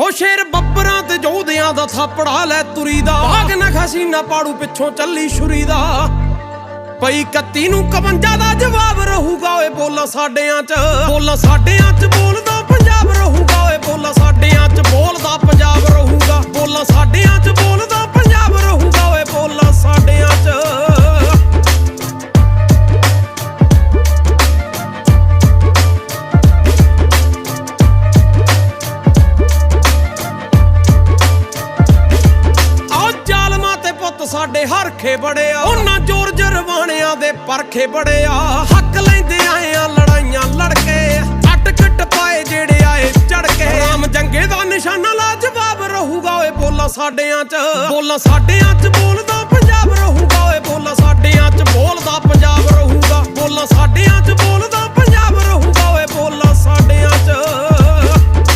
ਹੋ ਸ਼ੇਰ ਬੱਬਰਾਂ ਤੇ ਜੋਧਿਆਂ ਦਾ ਥਾਪੜਾ ਲੈ ਤੁਰੀ ਦਾ ਭਾਗ ਨਾ ਖਸੀਨਾ ਪਾੜੂ ਪਿੱਛੋਂ ਚੱਲੀ ਛੁਰੀ ਦਾ ਪਈ 31 ਨੂੰ 51 ਦਾ ਜਵਾਬ ਰਹੂਗਾ ਓਏ ਬੋਲਾ ਸਾਡਿਆਂ ਚ। ਬੋਲਾ ਸਾਡਿਆਂ ਚ ਬੋਲਦਾ ਪੰਜਾਬ ਰਹੂਗਾ ਓਏ ਬੋਲਾ ਸਾਡਿਆਂ ਚ, ਬੋਲਦਾ ਪੰਜਾਬ ਰਹੂਗਾ। ਬੋਲਾ ਸਾਡਿਆਂ ਚ ਪੁੱਤ ਸਾਡੇ ਹਰਖੇ ਬੜੇ ਆ ਉਹਨਾਂ ਜੋਰ ਜਰਵਾਣਿਆਂ ਦੇ ਪਰਖੇ ਬੜੇ ਆ ਹੱਕ ਲੈਂਦੇ ਆਏ ਆ, ਲੜਾਈਆਂ ਲੜ ਕੇ ਅੱਟ ਕੱਟ ਪਾਏ ਜਿਹੜੇ ਆਏ ਚੜ ਕੇ ਰਾਮ ਜੰਗੇ ਦਾ ਨਿਸ਼ਾਨਾ ਲਾ ਜਵਾਬ ਰਹੂਗਾ ਓਏ ਬੋਲਾ ਸਾਡਿਆਂ ਚ। ਬੋਲਾ ਸਾਡਿਆਂ ਚ ਬੋਲਦਾ